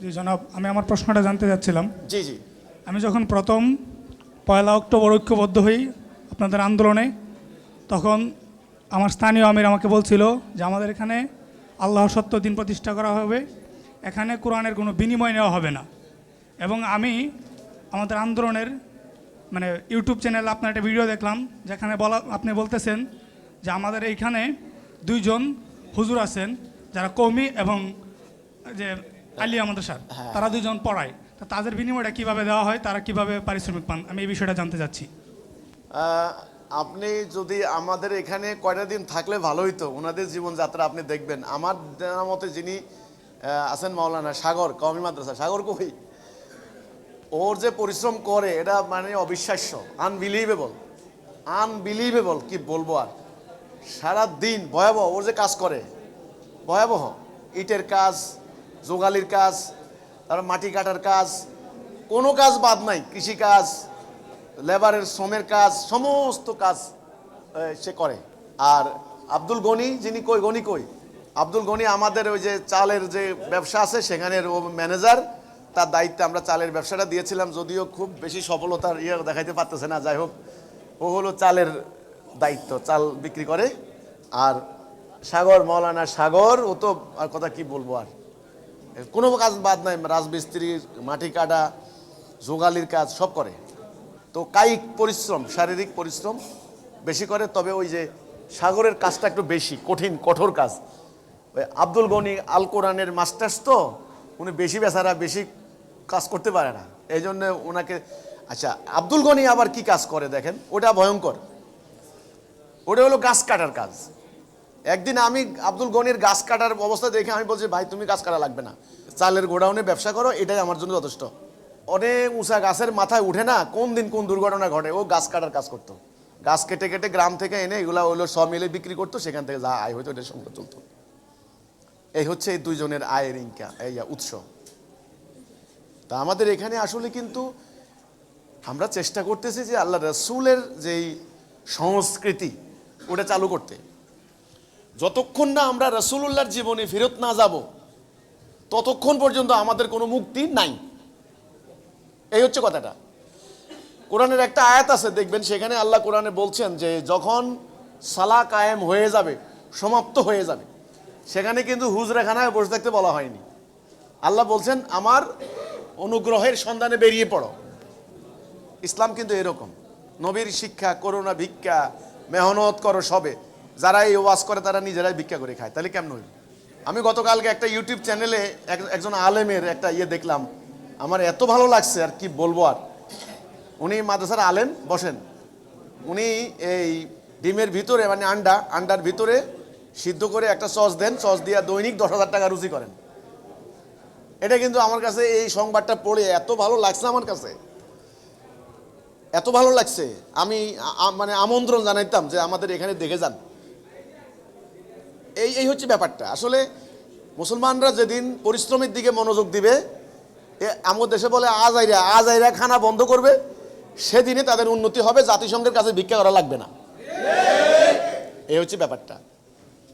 জি জনাব আমি আমার প্রশ্নটা জানতে চাচ্ছিলাম জি জি। আমি যখন প্রথম পয়লা অক্টোবর ঐক্যবদ্ধ হই আপনাদের আন্দোলনে তখন আমার স্থানীয় আমির আমাকে বলছিল যে আমাদের এখানে আল্লাহ সত্য দিন প্রতিষ্ঠা করা হবে এখানে কোরআনের কোনো বিনিময় নেওয়া হবে না। এবং আমি আমাদের আন্দোলনের মানে ইউটিউব চ্যানেলে আপনার একটা ভিডিও দেখলাম যেখানে বলা আপনি বলতেছেন যে আমাদের এইখানে দুইজন হুজুর আছেন যারা কৌমি এবং যে আলিয়া মাদ্রাসার তারা দুজন পড়ায়। তা তাদের বিনিময়টা কীভাবে দেওয়া হয় তারা কীভাবে পারিশ্রমিক পান? আমি এই বিষয়টা জানতে চাচ্ছি। আপনি যদি আমাদের এখানে কয়টা দিন থাকলে ভালো হইতো? ওনাদের জীবনযাত্রা আপনি দেখবেন। আমার জানা মতে যিনি আছেন মাওলানা সাগর কমি মাদ্রাসা। সাগর কই? ওর যে পরিশ্রম করে এটা মানে অবিশ্বাস্য। আনবিলিভেবল আনবিলিভেবল কি বলব আর? সারা দিন ভয়াবহ ওর যে কাজ করে। ভয়াবহ। ইটের কাজ যোগালির কাজ, তারপর মাটি কাটার কাজ, কোনো কাজ বাদ নাই কৃষিকাজ লেবারের শ্রমের কাজ, সমস্ত কাজ সে করে। আর আব্দুল গনি, যিনি কই, গনি কই? আব্দুল গনি আমাদের ওই যে চালের যে ব্যবসা আছে, সেখানের ও ম্যানেজার, তার দায়িত্বে আমরা চালের ব্যবসাটা দিয়েছিলাম, যদিও খুব বেশি সফলতার ইয়ে দেখাইতে পারতেছে না, যাই হোক, ও হলো চালের দায়িত্ব, চাল বিক্রি করে। আর সাগর, মৌলানা সাগর, ও তো আর কথা কি বলব আর? কোনো কাজ বাদ নাই রাজমিস্ত্রির মাটি কাটা যোগালির কাজ সব করে। তো কায়িক পরিশ্রম, শারীরিক পরিশ্রম বেশি করে, তবে ওই যে সাগরের কাজটা একটু বেশি, কঠিন, কঠোর কাজ। ওই আব্দুল গনি আল কোরআনের মাস্টার্স তো, উনি বেশি বেচারা, বেশি কাজ করতে পারে না। এই জন্য ওনাকে আচ্ছা আব্দুল গনি আবার কি কাজ করে দেখেন? ওটা ভয়ঙ্কর। ওটা হলো গাছ কাটার কাজ। একদিন আমি আব্দুল গনির গাছ কাটার অবস্থা দেখে আমি বলছি, ভাই, তুমি গাছ কাটা লাগবে না। চালের গোডাউনে ব্যবসা করো, এটাই আমার জন্য যথেষ্ট। অনেক উঁচা গাছের মাথায় উঠে না, কোন দিন কোন দুর্ঘটনা ঘটে, ও গাছ কাটার কাজ করতো। গাছ কেটে কেটে গ্রাম থেকে এনে এগুলো ওগুলো সব মিলে বিক্রি করতো, সেখান থেকে যা আয় হতো এটার সঙ্গে চলতো। এই হচ্ছে এই দুইজনের আয়ের ইনকা, এই উৎস। তা আমাদের এখানে আসলে কিন্তু আমরা চেষ্টা করতেছি যে আল্লাহ রসুলের যেই সংস্কৃতি, ওটা চালু করতে। যতক্ষণ না আমরা রসুল্লাহর জীবনে ফেরত না যাব, ততক্ষণ পর্যন্ত আমাদের কোনো মুক্তি নাই। এই হচ্ছে কথাটা। কোরআনের একটা আয়াত আছে, দেখবেন সেখানে আল্লাহ কোরআনে বলছেন যে, যখন সালা কায়েম হয়ে যাবে, সমাপ্ত হয়ে যাবে, সেখানে কিন্তু হুজরাখানায় বসে থাকতে বলা হয়নি। আল্লাহ বলছেন, আমার অনুগ্রহের সন্ধানে বেরিয়ে পড়ো। ইসলাম কিন্তু এরকম। নবীর শিক্ষা, করোনা ভিক্ষা, মেহনত করো সবে। যারা এই ওয়াজ করে, তারা নিজেরাই ভিক্ষা করে খায়। তাহলে কেমন আমি গতকালকে একটা ইউটিউব চ্যানেলে এক- একজন আলেমের একটা ইয়ে দেখলাম। আমার এত ভালো লাগছে, আর কি বলব আর। উনি মাদ্রাসার আলেম, বসেন। উনি এই ডিমের ভিতরে মানে আন্ডা, আন্ডার ভিতরে সিদ্ধ করে একটা সস দেন। সস দিয়ে দৈনিক দশ হাজার টাকা রুচি করেন। এটা কিন্তু আমার কাছে এই সংবাদটা পড়ে এত ভালো লাগছে আমার কাছে। এত ভালো লাগছে। আমি মানে আমন্ত্রণ জানাইতাম যে আমাদের এখানে দেখে যান। এই এই হচ্ছে ব্যাপারটা। আসলে মুসলমানরা যেদিন পরিশ্রমের দিকে মনোযোগ দিবে আমার দেশে বলে, আজ আইরা আজ আইরা খানা বন্ধ করবে। সেদিনে তাদের উন্নতি হবে, জাতিসংঘের কাছে ভিক্ষা করা লাগবে না। এই হচ্ছে ব্যাপারটা।